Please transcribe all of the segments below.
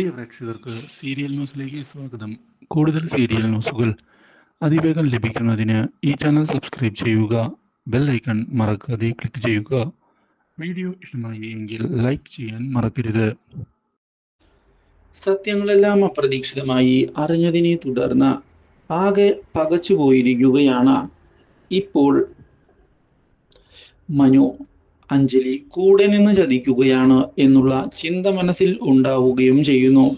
പ്രിയ പ്രേക്ഷകർക്ക് സീരിയൽ ന്യൂസിലേക്ക് സ്വാഗതം. കൂടുതൽ സീരിയൽ ന്യൂസുകൾ അതിവേഗം ലഭിക്കുന്നതിന് ഈ ചാനൽ സബ്സ്ക്രൈബ് ചെയ്യുക ബെൽ ഐക്കൺ മറക്കാതെ ക്ലിക്ക് ചെയ്യുക. വീഡിയോ ഇഷ്ടമായി എങ്കിൽ ലൈക്ക് ചെയ്യാൻ മറക്കരുത്. സത്യങ്ങളെല്ലാം അപ്രതീക്ഷിതമായി അറിഞ്ഞതിനെ തുടർന്ന് ആകെ പകച്ചു പോയിരിക്കുകയാണ് ഇപ്പോൾ മനു. അഞ്ജലി കൂടെ നിന്ന് ചതിക്കുകയാണ് എന്നുള്ള ചിന്ത മനസ്സിൽ ഉണ്ടാവുകയും ചെയ്യുന്നു.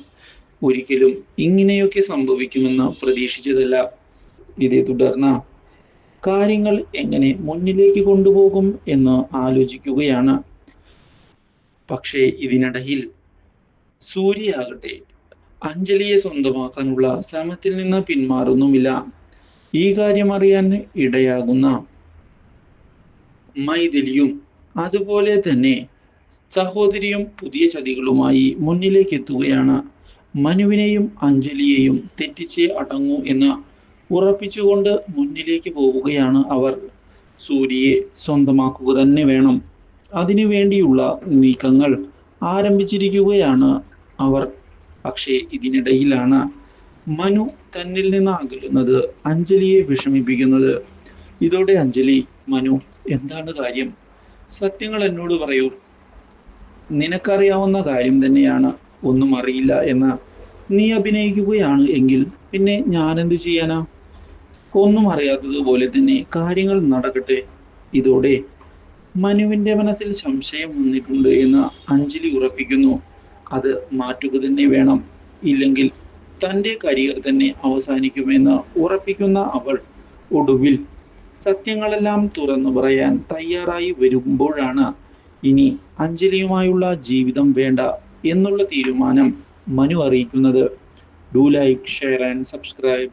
ഒരിക്കലും ഇങ്ങനെയൊക്കെ സംഭവിക്കുമെന്ന് പ്രതീക്ഷിച്ചതല്ല. ഇതേ തുടർന്ന് കാര്യങ്ങൾ എങ്ങനെ മുന്നിലേക്ക് കൊണ്ടുപോകും എന്ന് ആലോചിക്കുകയാണ്. പക്ഷേ ഇതിനിടയിൽ സൂര്യയാകട്ടെ അഞ്ജലിയെ സ്വന്തമാക്കാനുള്ള ശ്രമത്തിൽ നിന്ന് പിന്മാറുന്നുമില്ല. ഈ കാര്യം അറിയാൻ ഇടയാകുന്ന മൈഥിലിയും അതുപോലെ തന്നെ സഹോദരിയും പുതിയ ചതികളുമായി മുന്നിലേക്ക് എത്തുകയാണ്. മനുവിനെയും അഞ്ജലിയെയും തെറ്റിച്ചേ അടങ്ങൂ എന്ന് ഉറപ്പിച്ചുകൊണ്ട് മുന്നിലേക്ക് പോവുകയാണ് അവർ. സൂര്യയെ സ്വന്തമാക്കുക തന്നെ വേണം. അതിനു വേണ്ടിയുള്ള നീക്കങ്ങൾ ആരംഭിച്ചിരിക്കുകയാണ് അവർ. പക്ഷേ ഇതിനിടയിലാണ് മനു തന്നിൽ നിന്ന് അകലുന്നത് അഞ്ജലിയെ വിഷമിപ്പിക്കുന്നത്. ഇതോടെ അഞ്ജലി മനു എന്താണ് കാര്യം? സത്യങ്ങൾ എന്നോട് പറയൂ. നിനക്കറിയാവുന്ന കാര്യം തന്നെയാണ് ഒന്നും അറിയില്ല എന്ന് നീ അഭിനയിക്കുകയാണ് എങ്കിൽ പിന്നെ ഞാൻ എന്ത് ചെയ്യാനാ? ഒന്നും അറിയാത്തതുപോലെ തന്നെ കാര്യങ്ങൾ നടക്കട്ടെ. ഇതോടെ മനുവിന്റെ മനസ്സിൽ സംശയം വന്നിട്ടുണ്ട് എന്ന് അഞ്ജലി ഉറപ്പിക്കുന്നു. അത് മാറ്റുക തന്നെ വേണം. ഇല്ലെങ്കിൽ തന്റെ കരിയർ തന്നെ അവസാനിക്കുമെന്ന് ഉറപ്പിക്കുന്ന അവൾ ഒടുവിൽ സത്യങ്ങളെല്ലാം തുറന്നു പറയാൻ തയ്യാറായി വരുമ്പോഴാണ് ഇനി അഞ്ജലിയുമായുള്ള ജീവിതം വേണ്ട എന്നുള്ള തീരുമാനം മനു അറിയിക്കുന്നത്. Do like share and subscribe